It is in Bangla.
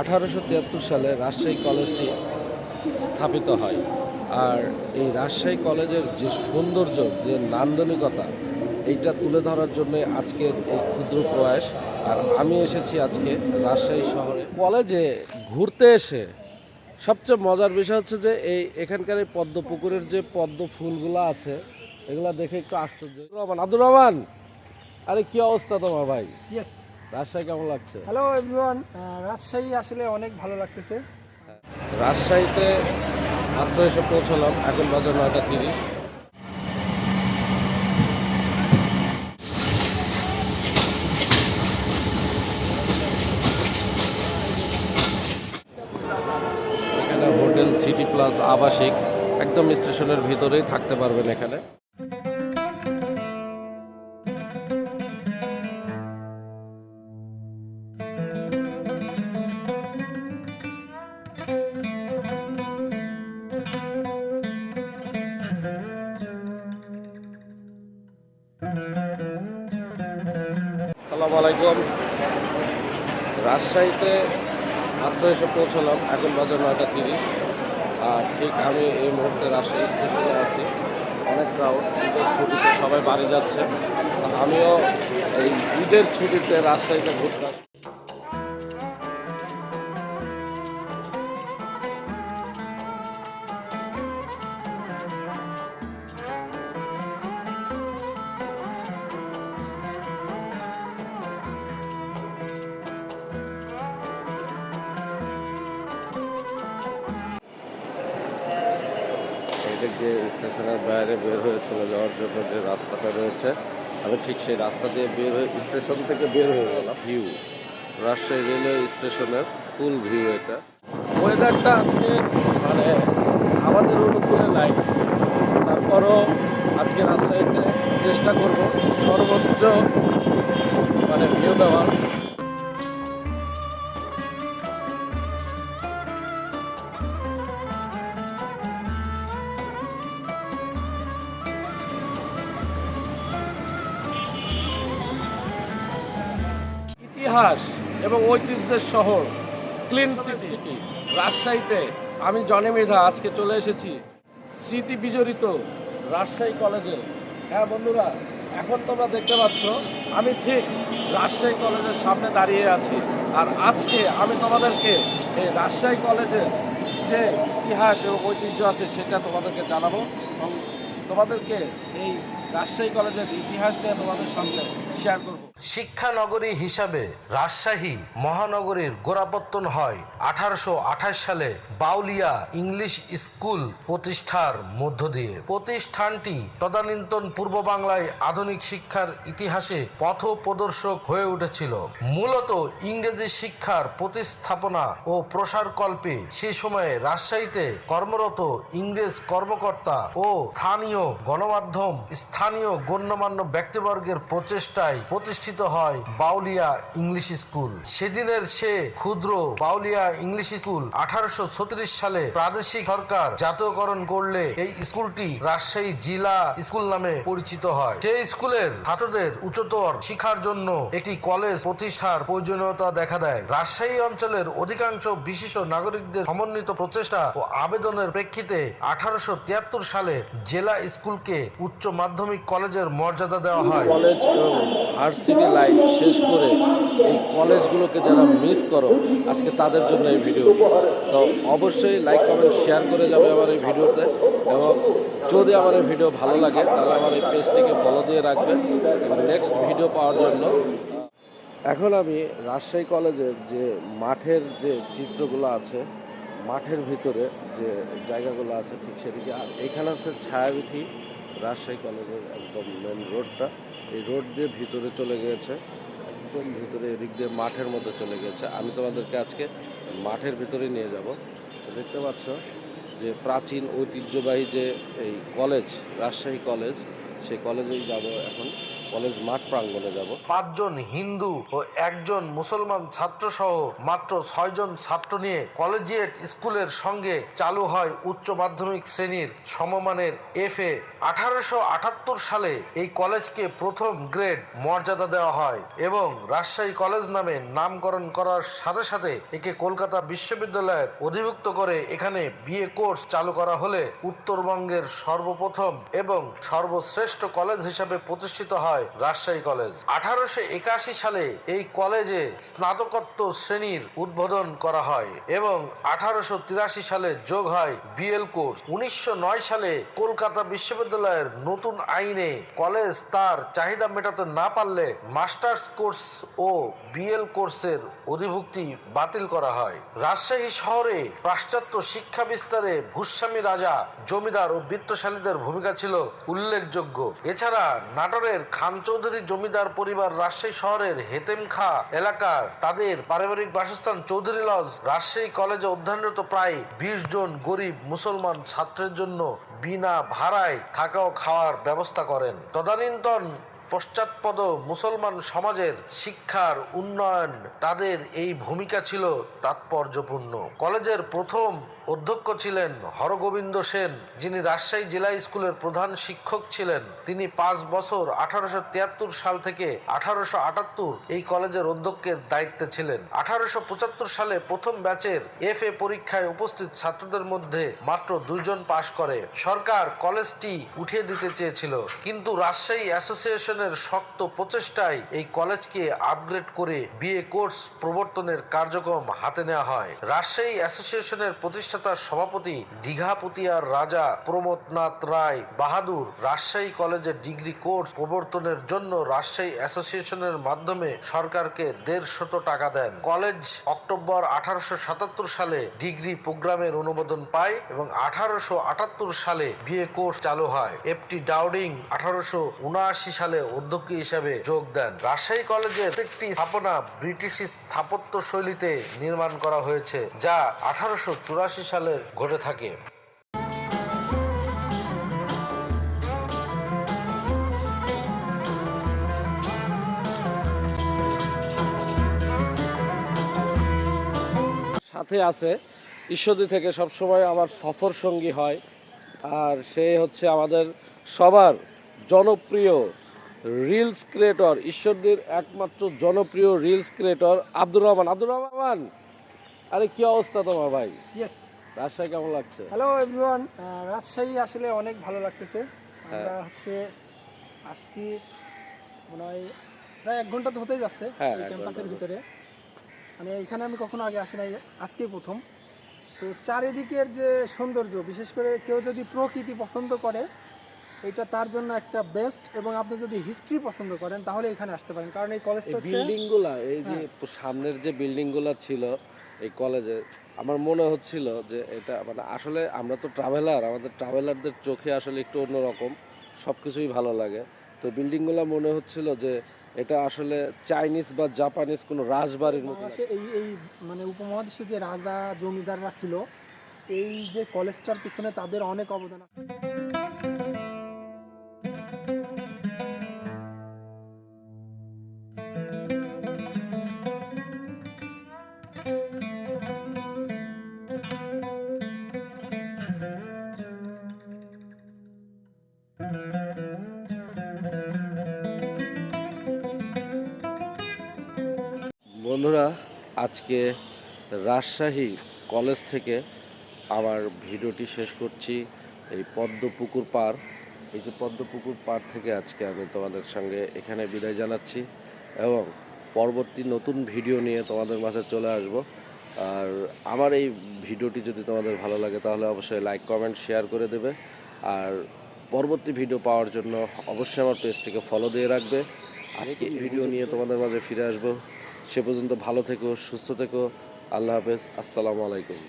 আঠারোশো তিয়াত্তর সালে রাজশাহী কলেজটি স্থাপিত হয়। আর এই রাজশাহী কলেজের যে সৌন্দর্য, যে নান্দনিকতা, এইটা তুলে ধরার জন্য আজকের এই ক্ষুদ্র প্রয়াস। আর আমি এসেছি আজকে রাজশাহী শহরে। কলেজে ঘুরতে এসে সবচেয়ে মজার বিষয় হচ্ছে যে, এই এখানকার এই পদ্ম পুকুরের যে পদ্ম ফুলগুলো আছে, এগুলো দেখে একটু আশ্চর্য। রহমান, আব্দুর রহমান, আরে কি অবস্থা তোমার ভাই? রাজশাহী কেমন লাগছে? হ্যালো এভরিওয়ান রাজশাহী আসলে অনেক ভালো লাগতেছে। রাজশাহীতে মাত্র এসে পৌঁছলাম এখন বাজার নয়টা তিরিশ। এখানে হোটেল সিটি প্লাস আবাসিক একদম স্টেশনের ভিতরেই থাকতে পারবেন এখানে। সালাম আলাইকুম। রাজশাহীতে মাত্র এসে পৌঁছলাম, এখন বাজার নয়টা তিরিশ। আর ঠিক আমি এই মুহূর্তে রাজশাহী স্টেশনে আছি। অনেক ক্রাউড ঈদের ছুটিতে সবাই বাড়ি যাচ্ছে। আমিও এই ঈদের ছুটিতে রাজশাহীতে ঘুরতে আসছি। এটা যে স্টেশনের বাইরে বের হয়ে চলে যাওয়ার জন্য যে রাস্তাটা রয়েছে, আমি ঠিক সেই রাস্তা দিয়ে বের হয়ে স্টেশন থেকে বের হয়ে গেলাম। ভিউ, রাজশাহী রেলওয়ে স্টেশনের ফুল ভিউ এটা। ওয়েদারটা আজকে মানে আমাদের অনুকূলে নাই। তারপরও আজকে রাজশাহীতে চেষ্টা করব সর্বোচ্চ মানে ভিউ দেওয়ার ইতিহাস এবং ঐতিহ্যের শহর, ক্লিন সিটি, রাজশাহীতে আমি জনে মেধা আজকে চলে এসেছি। স্মৃতি বিজড়িত রাজশাহী কলেজে। হ্যাঁ বন্ধুরা, এখন তোমরা দেখতে পাচ্ছ, আমি ঠিক রাজশাহী কলেজের সামনে দাঁড়িয়ে আছি। আর আজকে আমি তোমাদেরকে এই রাজশাহী কলেজের যে ইতিহাস এবং ঐতিহ্য আছে, সেটা তোমাদেরকে জানাব এবং তোমাদেরকে এই রাজশাহী কলেজের ইতিহাস নিয়ে তোমাদের সঙ্গে শেয়ার করব। শিক্ষানগরী হিসাবে রাজশাহী মহানগরীর গোড়াপত্তন হয় আঠারোশো আঠাশ সালে বাউলিয়া ইংলিশ স্কুল প্রতিষ্ঠার মধ্য দিয়ে। প্রতিষ্ঠানটি তদানীন্তন পূর্ব বাংলায় আধুনিক শিক্ষার ইতিহাসে পথ প্রদর্শক হয়ে উঠেছিল। মূলত ইংরেজি শিক্ষার প্রতিস্থাপনা ও প্রসারকল্পে সে সময়ে রাজশাহীতে কর্মরত ইংরেজ কর্মকর্তা ও স্থানীয় গণমাধ্যম স্থানীয় গণ্যমান্য ব্যক্তিবর্গের প্রচেষ্টায় প্রতিষ্ঠিত হয় বাউলিয়া ইংলিশ স্কুল। সেদিনের সে ক্ষুদ্র বাউলিয়া ইংলিশ স্কুল আঠারোশো সালে প্রাদেশিক সরকার জাতীয়করণ করলে এই স্কুলটি রাজশাহী জেলা স্কুল নামে পরিচিত হয়। সেই স্কুলের ছাত্রদের উচ্চতর শিক্ষার জন্য একটি কলেজ প্রতিষ্ঠার প্রয়োজনীয়তা দেখা দেয়। রাজশাহী অঞ্চলের অধিকাংশ বিশিষ্ট নাগরিকদের সমন্বিত প্রচেষ্টা ও আবেদনের প্রেক্ষিতে আঠারোশো তিয়াত্তর সালে জেলা স্কুলকে উচ্চ মাধ্যমিক কলেজের মর্যাদা দেওয়া হয়। কলেজ এবং ভার্সিটি লাইফ শেষ করে এই কলেজগুলোকে যারা মিস করো আজকে তাদের জন্য এই ভিডিও তো অবশ্যই লাইক কমেন্ট শেয়ার করে যাবে আমার এই ভিডিওতে এবং যদি আমার এই ভিডিও ভালো লাগে তাহলে আমার এই পেজটিকে ফলো দিয়ে রাখবে। এবং নেক্সট ভিডিও পাওয়ার জন্য এখন আমি রাজশাহী কলেজের যে মাঠের যে চিত্রগুলো আছে মাঠের ভিতরে যে জায়গাগুলো আছে ঠিক সেদিকে। আর এখানে হচ্ছে ছায়াবিথি রাজশাহী কলেজের একদম মেন রোডটা এই রোড দিয়ে ভিতরে চলে গিয়েছে, একদম ভিতরে এদিক দিয়ে মাঠের মধ্যে চলে গেছে আমি তোমাদেরকে আজকে মাঠের ভিতরে নিয়ে যাব। দেখতে পাচ্ছ যে প্রাচীন ঐতিহ্যবাহী যে এই কলেজ রাজশাহী কলেজ সেই কলেজেই যাব এখন। কলেজ মাঠ প্রাঙ্গণে যাব। পাঁচজন হিন্দু ও একজন মুসলমান ছাত্র সহ মাত্র ছয়জন ছাত্র নিয়ে কলেজিয়েট স্কুলের সঙ্গে চালু হয় উচ্চ মাধ্যমিক শ্রেণির সমমানের এফ এ আঠারোশো আটাত্তর সালে এই কলেজকে প্রথম গ্রেড মর্যাদা দেওয়া হয় এবং রাজশাহী কলেজ নামে নামকরণ করার সাথে সাথে একে কলকাতা বিশ্ববিদ্যালয়ের অধিভুক্ত করে এখানে বিএ কোর্স চালু করা হলে উত্তরবঙ্গের সর্বপ্রথম এবং সর্বশ্রেষ্ঠ কলেজ হিসাবে প্রতিষ্ঠিত হয়। রাজশাহী কলেজ। আঠারোশো একাশি সালে এই কলেজে স্নাতকোত্তর শ্রেণির উদ্বোধন করা হয় এবং আঠারোশো তিরাশি সালে যোগ হয় বিএল কোর্স। উনিশশো নয় সালে কলকাতা বিশ্ববিদ্যালয়ের নতুন আইনে কলেজ তার চাহিদা মেটাতে না পারলে মাস্টার্স কোর্স ও বিএল কোর্সের অধিভুক্তি বাতিল করা হয়। রাজশাহী শহরে পাশ্চাত্য শিক্ষা বিস্তারে ভূস্বামী রাজা, জমিদার ও বিত্তশালীদের ভূমিকা ছিল উল্লেখযোগ্য। এছাড়া নাটোরের খান চৌধুরী জমিদার পরিবার রাজশাহী শহরের হেতেম খা এলাকার তাদের পারিবারিক বাসস্থান চৌধুরী লজ রাজশাহী কলেজে অধ্যয়নরত প্রায় বিশ জন গরিব মুসলমান ছাত্রের জন্য বিনা ভাড়ায় থাকা ও খাওয়ার ব্যবস্থা করেন। তদানীন্তন পশ্চাৎপদ মুসলমান সমাজের শিক্ষার উন্নয়ন তাদের এই ভূমিকা ছিল তাৎপর্যপূর্ণ। কলেজের প্রথম অধ্যক্ষ ছিলেন হরগোবিন্দ সেন, যিনি রাজশাহী জেলা স্কুলের প্রধান শিক্ষক ছিলেন। তিনি পাঁচ বছর আঠারোশো তিয়াত্তর সাল থেকে আঠারোশো আটাত্তর এই কলেজের অধ্যক্ষের দায়িত্বে ছিলেন। আঠারোশো পঁচাত্তর সালে প্রথম ব্যাচের এফ এ পরীক্ষায় উপস্থিত ছাত্রদের মধ্যে মাত্র দুইজন পাশ করে। সরকার কলেজটি উঠিয়ে দিতে চেয়েছিল, কিন্তু রাজশাহী অ্যাসোসিয়েশনের শক্ত প্রচেষ্টায় এই কলেজকে আপগ্রেড করে বিএ কোর্স প্রবর্তনের কার্যক্রম হাতে নেওয়া হয়। রাজশাহী অ্যাসোসিয়েশনের প্রতিষ্ঠাতা সভাপতি দীঘাপতিয়ার রাজা প্রমোদনাথ রায় বাহাদুর রাজশাহী কলেজের ডিগ্রি কোর্স প্রবর্তনের জন্য রাজশাহী অ্যাসোসিয়েশনের মাধ্যমে সরকারকে দেড় শত টাকা দেন। কলেজ অক্টোবর আঠারোশো সাতাত্তর সালে ডিগ্রি প্রোগ্রামের অনুমোদন পায় এবং আঠারোশো আটাত্তর সালে বিএ কোর্স চালু হয়। এফটি ডাউডিং আঠারোশো উনআশি সালে অধ্যক্ষ হিসাবে যোগ দেন। রাজশাহী কলেজের প্রত্যেকটি স্থাপনা ব্রিটিশ স্থাপত্য শৈলীতে নির্মাণ করা হয়েছে, যা আঠারোশো চুরাশি সালের ঘটে থাকে। সাথে আছে ঈশ্বরদী থেকে সবসময় আমার সফর সঙ্গী হয় আর সে হচ্ছে আমাদের সবার জনপ্রিয় রিলস ক্রিয়েটর ঈশ্বরদীর একমাত্র জনপ্রিয় রিলস ক্রিয়েটর আব্দুর রহমান। আব্দুর রহমান আরে কি অবস্থা তোমার ভাই? ইয়েস রাজশাহী কেমন লাগছে? হ্যালো এভরিওয়ান রাজশাহী আসলে অনেক ভালো লাগতেছে। আমরা হ্যাঁ। হচ্ছে আসছি মনে হয় প্রায় এক ঘণ্টা তো হতেই যাচ্ছে হ্যাঁ, এই ক্যাম্পাসের ভিতরে। মানে এখানে আমি কখনো আগে আসি নাই আজকে প্রথম। তো চারিদিকের যে সৌন্দর্য বিশেষ করে কেউ যদি প্রকৃতি পছন্দ করে এটা তার জন্য একটা বেস্ট এবং আপনি যদি হিস্ট্রি পছন্দ করেন তাহলে এখানে আসতে পারেন। কারণ এই কলেজটা হচ্ছে বিল্ডিংগুলা এই যে হ্যাঁ। সামনের যে বিল্ডিংগুলা ছিল এই কলেজে আমার মনে হচ্ছিল যে এটা মানে আসলে আমরা তো ট্রাভেলার আমাদের ট্রাভেলারদের চোখে আসলে একটু অন্যরকম সব কিছুই ভালো লাগে। তো বিল্ডিংগুলো মনে হচ্ছিল যে এটা আসলে চাইনিজ বা জাপানিজ কোনো রাজবাড়ির মতো এই এই মানে উপমহাদেশে যে রাজা জমিদাররা ছিল এই যে কলেজটার পিছনে তাদের অনেক অবদান আছে। বন্ধুরা, আজকে রাজশাহী কলেজ থেকে আমার ভিডিওটি শেষ করছি। এই পদ্মপুকুর পার, এই যে পদ্মপুকুর পার থেকে আজকে আমি তোমাদের সঙ্গে এখানে বিদায় জানাচ্ছি এবং পরবর্তী নতুন ভিডিও নিয়ে তোমাদের মাঝে চলে আসব। আর আমার এই ভিডিওটি যদি তোমাদের ভালো লাগে, তাহলে অবশ্যই লাইক কমেন্ট শেয়ার করে দেবে। আর পরবর্তী ভিডিও পাওয়ার জন্য অবশ্যই আমার পেজটিকে ফলো দিয়ে রাখবে। আজকে ভিডিও নিয়ে তোমাদের মাঝে ফিরে আসব। সে পর্যন্ত ভালো থেকো সুস্থ থেকো। আল্লাহ হাফেজ। আসসালামু আলাইকুম।